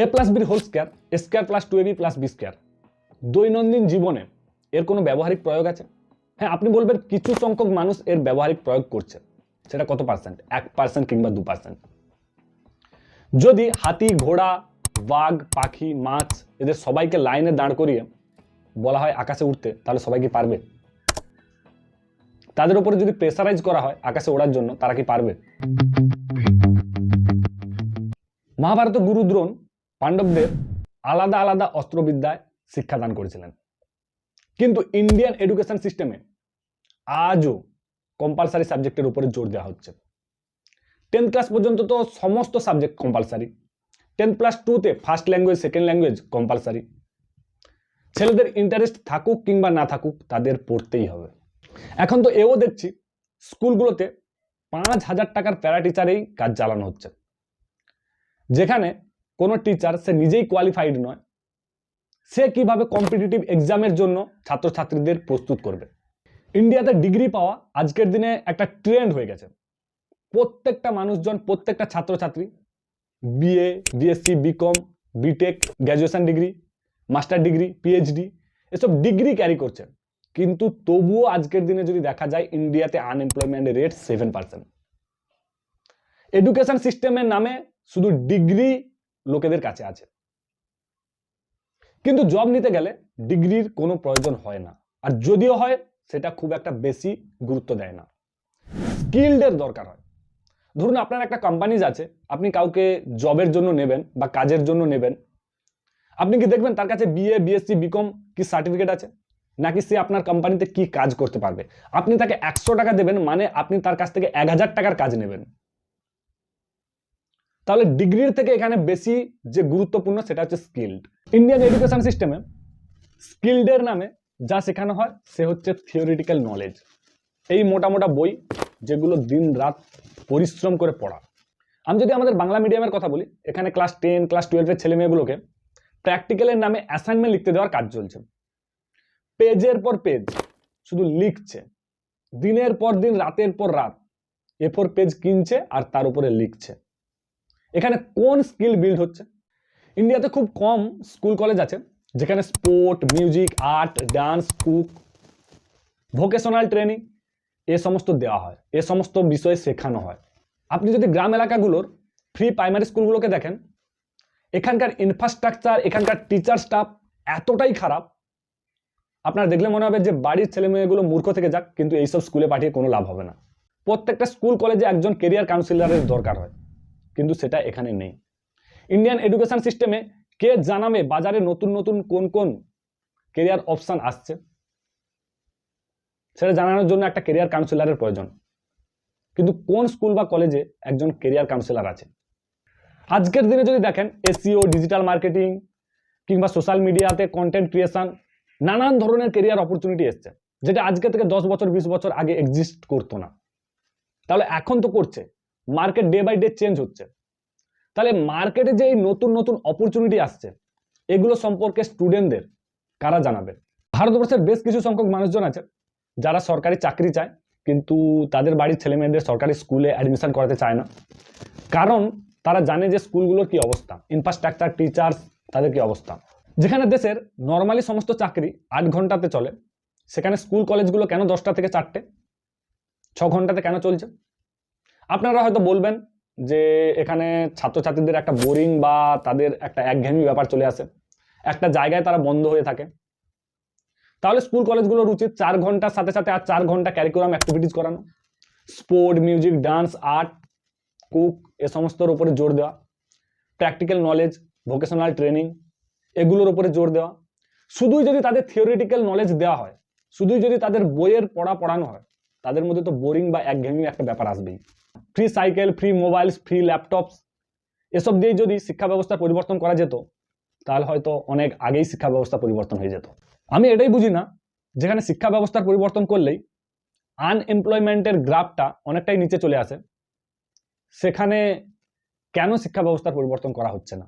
এ plus বির whole square square plus two a b plus b square দৈনন্দিন জীবনে এর কোনো ব্যবহারিক প্রয়োগ আছে? হ্যাঁ আপনি বলবেন কিছু সংখ্যক মানুষ এর ব্যবহারিক প্রয়োগ করছে। সেটা কত পার্সেন্ট এক পার্সেন্ট কিংবা দু পার্সেন্ট যদি হাতি, ঘোড়া, বাঘ, পাখি, মাছ এদের সবাইকে লাইনে দাঁড় করিয়ে বলা হয় আকাশে উঠতে তাহলে সবাই কি পারবে? তাদের উপরে যদি প্রেসারাইজ করা হয় আকাশে ওড়ার জন্য, তারা কি পারবে? মহাভারত গুরু দ্রোণ পাণ্ডবদের আলাদা আলাদা অস্ত্রবিদ্যায় শিক্ষাদান করেছিলেন। কিন্তু ইন্ডিয়ান এডুকেশন সিস্টেমে আজও কম্পালসারি সাবজেক্টের উপরে জোর দেওয়া হচ্ছে। টেন্থ ক্লাস পর্যন্ত তো সমস্ত সাবজেক্ট কম্পালসারি টেন্থ প্লাস টুতে first language second language compulsory ছেলেদের ইন্টারেস্ট থাকুক কিংবা না থাকুক, তাদের পড়তেই হবে। এখন তো এও দেখছি স্কুলগুলোতে পাঁচ হাজার টাকার প্যারা টিচারেই কাজ চালানো হচ্ছে। যেখানে কোনো টিচার সে নিজেই কোয়ালিফাইড নয়। সে কীভাবে কম্পিটিটিভ এক্সামের জন্য ছাত্রছাত্রীদের প্রস্তুত করবে? ইন্ডিয়াতে ডিগ্রি পাওয়া আজকের দিনে একটা ট্রেন্ড হয়ে গেছে। প্রত্যেকটা মানুষজন, প্রত্যেকটা ছাত্রছাত্রী BA BSc BCom BTech graduation degree master degree PhD এসব ডিগ্রি ক্যারি করছে। কিন্তু তবুও আজকের দিনে যদি দেখা যায় ইন্ডিয়াতে unemployment rate seven percent education সিস্টেমের নামে শুধু ডিগ্রি লোকেদের কাছে আছে। কিন্তু জব নিতে গেলে ডিগ্রির কোনো প্রয়োজন হয় না। আর যদিও হয়, সেটা খুব একটা বেশি গুরুত্ব দেয় না। স্কিল্ডের দরকার হয়। ধরুন আপনার একটা কোম্পানিজ আছে, আপনি কাউকে জবের জন্য নেবেন বা কাজের জন্য নেবেন। আপনি কি দেখবেন তার কাছে বিএ বিএসসি বিকম কি সার্টিফিকেট আছে? নাকি সে আপনার কোম্পানিতে কি কাজ করতে পারবে? আপনি তাকে একশো টাকা দেবেন মানে আপনি তার কাছ থেকে এক হাজার টাকার কাজ নেবেন। তাহলে ডিগ্রির থেকে এখানে বেশি যে গুরুত্বপূর্ণ সেটা হচ্ছে স্কিল্ড ইন্ডিয়ান এডুকেশন সিস্টেমে স্কিল্ডের নামে যা শেখানো হয়, সে হচ্ছে থিওরিটিক্যাল নলেজ এই মোটা মোটা বই যেগুলো দিন রাত পরিশ্রম করে পড়া। আমি যদি আমাদের বাংলা মিডিয়ামের কথা বলি, এখানে ক্লাস টেন ক্লাস টুয়েলভের ছেলে মেয়েগুলোকে প্র্যাকটিক্যালের নামে অ্যাসাইনমেন্ট লিখতে দেওয়ার কাজ চলছে। পেজের পর পেজ, শুধু লিখছে। দিনের পর দিন, রাতের পর রাত। এ ফোর পেজ কিনছে আর তার উপরে লিখছে। এখানে কোন স্কিল বিল্ড হচ্ছে? ইন্ডিয়াতে খুব কম স্কুল কলেজ আছে, যেখানে sport, music, art, dance, cook, vocational training, এ সমস্ত দেওয়া হয়, এ সমস্ত বিষয়ে শেখানো হয়। আপনি যদি গ্রাম এলাকাগুলোর ফ্রি প্রাইমারি স্কুলগুলোকে দেখেন, এখানকার ইনফ্রাস্ট্রাকচার এখানকার টিচার স্টাফ এতটাই খারাপ, আপনার দেখলে মনে হবে যে বাড়ির ছেলে মেয়েগুলো মূর্খ থেকে যাক, কিন্তু এইসব স্কুলে পাঠিয়ে কোনো লাভ হবে না। প্রত্যেকটা স্কুল কলেজে একজন কেরিয়ার কাউন্সিলরের দরকার হয়। কিন্তু সেটা এখানে নেই। ইন্ডিয়ান এডুকেশন সিস্টেমে কে জানাবে বাজারে নতুন নতুন কোন কোন কেরিয়ার অপশন আসছে? সেটা জানানোর জন্য একটা কেরিয়ার কাউন্সিলারের প্রয়োজন। কিন্তু কোন স্কুল বা কলেজে একজন কেরিয়ার কাউন্সিলর আছে? আজকের দিনে যদি দেখেন এসিও ডিজিটাল মার্কেটিং কিংবা সোশ্যাল মিডিয়াতে কন্টেন্ট ক্রিয়েশন নানান ধরনের কেরিয়ার অপরচুনিটি এসছে, যেটা আজকে থেকে দশ বছর, বিশ বছর আগে এক্সিস্ট করতো না। তাহলে এখন তো করছে। Market day by day change হচ্ছে। তাহলে মার্কেটে যে এই নতুন নতুন অপরচুনিটি আসছে, এগুলো সম্পর্কে স্টুডেন্টদের কারা জানাবে? ভারতবর্ষের বেশ কিছু সংখ্যক মানুষজন আছে যারা সরকারি চাকরি চায়, কিন্তু তাদের বাড়ির ছেলে মেয়েদের সরকারি স্কুলে অ্যাডমিশন করাতে চায় না। কারণ তারা জানে যে স্কুলগুলোর কি অবস্থা ইনফ্রাস্ট্রাকচার টিচার্স তাদের কি অবস্থা। যেখানে দেশের নর্মালি সমস্ত চাকরি আট ঘন্টাতে চলে, সেখানে স্কুল কলেজগুলো কেন দশটা থেকে চারটে? ছ ঘন্টাতে কেন চলছে? আপনারা হয়তো বলবেন যে এখানে ছাত্রছাত্রীদের একটা বোরিং বা তাদের একটা একঘেয়েমি ব্যাপার চলে আসে। একটা জায়গায় তারা বন্ধ হয়ে থাকে। তাহলে স্কুল কলেজগুলোর উচিত চার ঘণ্টার সাথে সাথে আর চার ঘণ্টা ক্যারিকুলাম অ্যাক্টিভিটিস করানো। Sport music dance art cook এ সমস্তর উপরে জোর দেওয়া। প্র্যাকটিক্যাল নলেজ ভোকেশনাল ট্রেনিং এগুলোর উপরে জোর দেওয়া। শুধুই যদি তাদের থিওরিটিক্যাল নলেজ দেওয়া হয়, শুধুই যদি তাদের বইয়ের পড়া পড়ানো হয়, তাদের মধ্যে তো বোরিং বা একঘেয়েমি একটা ব্যাপার আসবেই। Free cycle free mobiles free laptops এসব দিয়ে যদি শিক্ষা ব্যবস্থা পরিবর্তন করা যেত, তাহলে হয়তো অনেক আগেই শিক্ষা ব্যবস্থা পরিবর্তন হয়ে যেত। আমি এটাই বুঝি না, যেখানে শিক্ষা ব্যবস্থার পরিবর্তন করলেই আনএমপ্লয়মেন্টের গ্রাফটা অনেকটাই নিচে চলে আসে, সেখানে কেন শিক্ষা ব্যবস্থার পরিবর্তন করা হচ্ছে না?